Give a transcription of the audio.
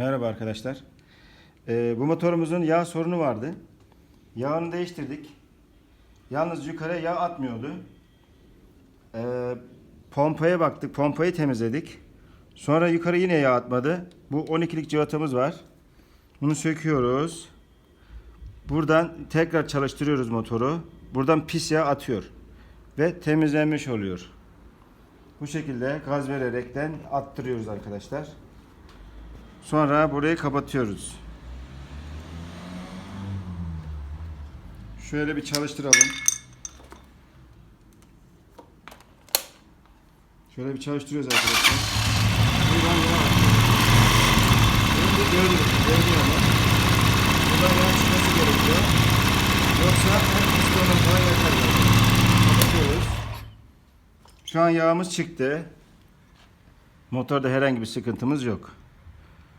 Merhaba arkadaşlar. Ee, bu motorumuzun yağ sorunu vardı. Yağını değiştirdik. Yalnız yukarıya yağ atmıyordu. Ee, pompaya baktık. Pompayı temizledik. Sonra yukarı yine yağ atmadı. Bu 12'lik cıvatamız var. Bunu söküyoruz. Buradan tekrar çalıştırıyoruz motoru. Buradan pis yağ atıyor. Ve temizlenmiş oluyor. Bu şekilde gaz vererekten attırıyoruz arkadaşlar. Sonra burayı kapatıyoruz. Şöyle bir çalıştıralım. Şöyle bir çalıştırıyoruz arkadaşlar. Buradan yağ. Şimdi gördüğünüz gördüğünüz ama buradan yağ çıkması gerekiyor. Yoksa en pistonun falan yakar. Kapatıyoruz. Şu an yağımız çıktı. Motorda herhangi bir sıkıntımız yok.